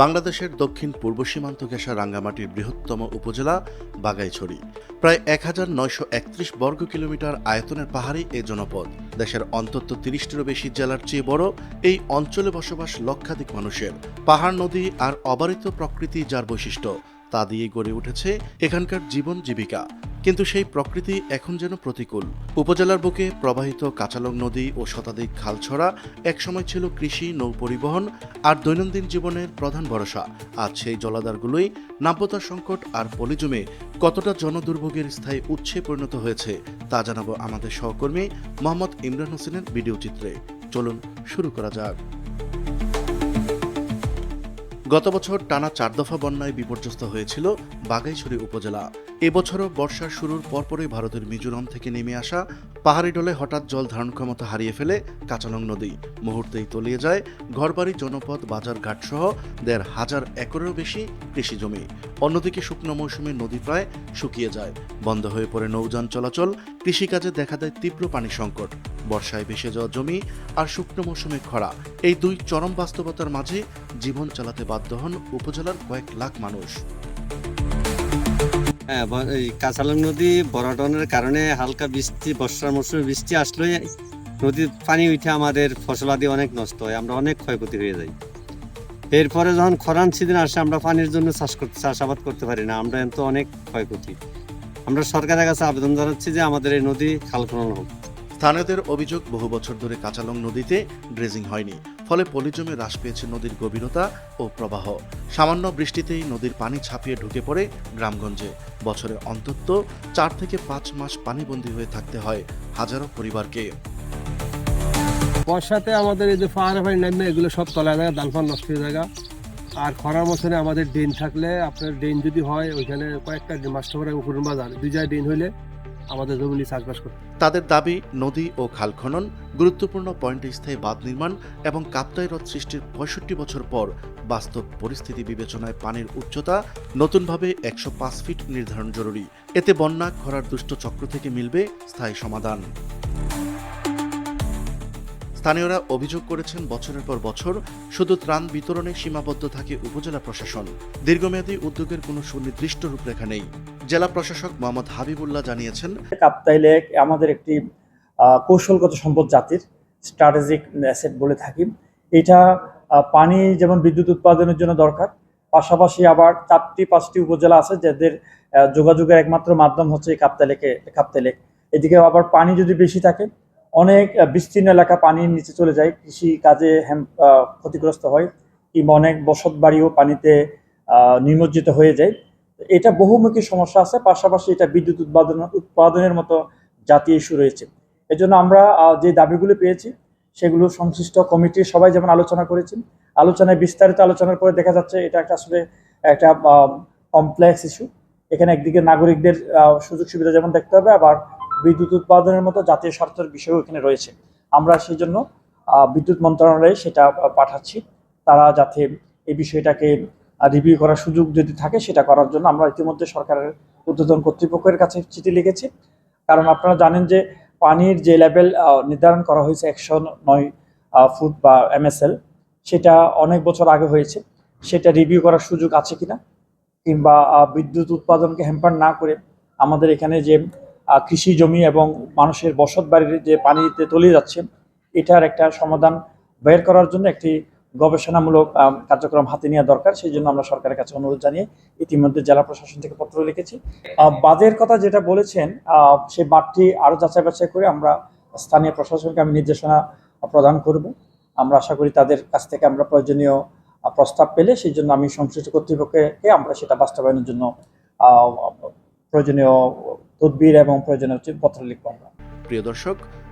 বাংলাদেশের দক্ষিণ পূর্ব সীমান্ত ঘেঁষা রাঙ্গামাটির বৃহত্তম উপজেলা বাগাইছড়ি। প্রায় এক হাজার নয়শো একত্রিশ বর্গ কিলোমিটার আয়তনের পাহাড়ি এ জনপদ। দেশের অন্তত তিরিশটিরও বেশি জেলার চেয়ে বড় এই অঞ্চলে বসবাস লক্ষাধিক মানুষের। পাহাড়, নদী আর অবারিত প্রকৃতি যার বৈশিষ্ট্য, তা দিয়ে গড়ে উঠেছে এখানকার জীবন জীবিকা। কিন্তু সেই প্রকৃতি এখন যেন প্রতিকূল। উপজেলার বুকে প্রবাহিত কাঁচালং নদী ও শতাধিক খালছড়া একসময় ছিল কৃষি, নৌ পরিবহন আর দৈনন্দিন জীবনের প্রধান ভরসা। আজ সেই জলাধারগুলোই নাব্যতা সংকট আর পলিজমে কতটা জনদুর্ভোগের স্থায়ী উৎসে পরিণত হয়েছে, তা জানাব আমাদের সহকর্মী মোহাম্মদ ইমরান হোসেনের ভিডিও চিত্রে। চলুন শুরু করা যাক। গত বছর টানা চার দফা বন্যায় বিপর্যস্ত হয়েছিল বাগাইছড়ি উপজেলা। এবছরও বর্ষার শুরুর পরপরই ভারতের মিজোরাম থেকে নেমে আসা পাহাড়ি ডলে হঠাৎ জল ধারণ ক্ষমতা হারিয়ে ফেলে কাঁচালং নদী। মুহূর্তেই তলিয়ে যায় ঘরবাড়ি, জনপদ, বাজার ঘাটসহ দেড় হাজার একরেরও বেশি কৃষি জমি। অন্যদিকে শুকনো মৌসুমে নদী প্রায় শুকিয়ে যায়। বন্ধ হয়ে পড়ে নৌযান চলাচল। কৃষিকাজে দেখা দেয় তীব্র পানি সংকট। বর্ষায় ভেসে যাওয়া জমি আর শুকনো মৌসুমে খরা। এই দুই চরম বাস্তবতার মাঝে জীবন চালাতে বাধ্য হন উপজেলার কয়েক লাখ মানুষ। হ্যাঁ এই কাঁচালং নদী বরাটনের কারণে হালকা বৃষ্টি বর্ষার মৌসুমে বৃষ্টি আসলে নদীর পানি উঠে আমাদের ফসলাদি অনেক নষ্ট হয়, আমরা অনেক ক্ষয়ক্ষতি হয়ে যাই। এরপরে যখন খরান সিজন আসে, আমরা পানির জন্য চাষ করতে, চাষাবাদ করতে পারি না, আমরা তো অনেক ক্ষয়ক্ষতি। আমরা সরকারের কাছে আবেদন জানাচ্ছি যে আমাদের এই নদী খাল খনন হোক। স্থানীয়দের অভিযোগ, বহু বছর ধরে কাঁচালং নদীতে ড্রেজিং হয়নি। ফলে পলিজমে হ্রাস পেয়েছে নদীর গভীরতা ও প্রবাহ। সামান্য বৃষ্টিতেই নদীর পানি ছাপিয়ে ঢুকে পড়ে গ্রামগঞ্জে। বছরে অন্তত চার থেকে পাঁচ মাস পানিবন্দী হয়ে থাকতে হয় হাজারো পরিবারকে। বর্ষাতে আমাদের এই যে পাহাড়ে পানি নামবে এগুলো সব তলায় জায়গা ধান ফান নষ্ট হয়ে জায়গা আর খরার মৌসুমে আমাদের ড্রেন থাকলে আপনার ড্রেন যদি হয়, ওইখানে কয়েকটা মাস্টার করে উপর বাজার দুই জায়গায় ড্রেন হইলে আমাদের জমি চাষবাস করতে। তাদের দাবি, নদী ও খাল খনন গুরুত্বপূর্ণ পয়েন্টে স্থায়ী বাঁধ নির্মাণ এবং কাপ্তাই হ্রদ সৃষ্টির পঁয়ষট্টি বছর পর বাস্তব পরিস্থিতি বিবেচনায় পানির উচ্চতা নতুনভাবে একশো পাঁচ ফিট নির্ধারণ জরুরি। এতে বন্যা, খরার দুষ্ট চক্র থেকে মিলবে স্থায়ী সমাধান। স্থানীয়রা অভিযোগ করেছেন, বছরের পর বছর শুধু ত্রাণ বিতরণে সীমাবদ্ধ থাকে উপজেলা প্রশাসন। দীর্ঘমেয়াদী উদ্যোগের কোনো সুনির্দিষ্ট রূপরেখা নেই। জেলা প্রশাসক মোহাম্মদ হাবিবুল্লাহ জানিয়েছেন কাপ্তাই লেক আমাদের একটি কৌশলগত সম্পদ জাতির স্ট্র্যাটেজিক অ্যাসেট বলে থাকি। এটা পানি যেমন বিদ্যুৎ উৎপাদনের জন্য দরকার, পাশাপাশি আবার চারটি, পাঁচটি উপজেলা আছে যাদের যোগাযোগের একমাত্র মাধ্যম হচ্ছে এই কাপ্তাই লেকে কাপ্তাই লেক এদিকে আবার পানি যদি বেশি থাকে, অনেক বিস্তীর্ণ এলাকা পানির নিচে চলে যায়, কৃষি কাজে হ্যাম ক্ষতিগ্রস্ত হয়, কিংবা অনেক বসত বাড়িও পানিতে নিমজ্জিত হয়ে যায়। এটা বহুমুখী সমস্যা আছে, পাশাপাশি এটা বিদ্যুৎ উৎপাদন, উৎপাদনের মতো জাতীয় ইস্যু রয়েছে। এজন্য আমরা যে দাবিগুলো পেয়েছি, সেগুলো সংশ্লিষ্ট কমিটির সবাই যেমন আলোচনা করেছেন, আলোচনায় বিস্তারিত আলোচনার পরে দেখা যাচ্ছে এটা একটা আসলে একটা কমপ্লেক্স ইস্যু এখানে একদিকে নাগরিকদের সুযোগ সুবিধা যেমন দেখতে হবে, আবার বিদ্যুৎ উৎপাদনের মতো জাতীয় স্বার্থের বিষয়ও এখানে রয়েছে। আমরা সেই জন্য বিদ্যুৎ মন্ত্রণালয়ে সেটা পাঠাচ্ছি। তারা যাতে এই বিষয়টাকে রিভিউ করার সুযোগ যদি থাকে, সেটা করার জন্য আমরা ইতিমধ্যে সরকারের উদ্বোধন কর্তৃপক্ষের কাছে চিঠি লিখেছি। কারণ আপনারা জানেন যে পানির যে লেভেল নির্ধারণ করা হয়েছে একশো নয় ফুট বা এমএসএল সেটা অনেক বছর আগে হয়েছে। সেটা রিভিউ করার সুযোগ আছে কিনা? কিংবা বিদ্যুৎ উৎপাদনকে হ্যাম্পার না করে আমাদের এখানে যে কৃষি জমি এবং মানুষের বসত বাড়ির যে পানিতে তলিয়ে যাচ্ছে, এটার একটা সমাধান বের করার জন্য একটি গবেষণামূলক কার্যক্রম হাতে নেওয়া দরকার, সেই জন্য আমরা সরকারের কাছে অনুরোধ জানিয়ে ইতিমধ্যে জেলা প্রশাসন থেকে পত্র লিখেছি। বাদের কথা যেটা বলেছেন সেই বাঁধটি আরও যাচাই বাছাই করে আমরা স্থানীয় প্রশাসনকে আমি নির্দেশনা প্রদান করব। আমরা আশা করি তাদের কাছ থেকে আমরা প্রয়োজনীয় প্রস্তাব পেলে সেই জন্য আমি সংশ্লিষ্ট কর্তৃপক্ষকে আমরা সেটা বাস্তবায়নের জন্য প্রয়োজনীয় তদবির এবং প্রয়োজনীয় পত্র লিখব আমরা। প্রিয় দর্শক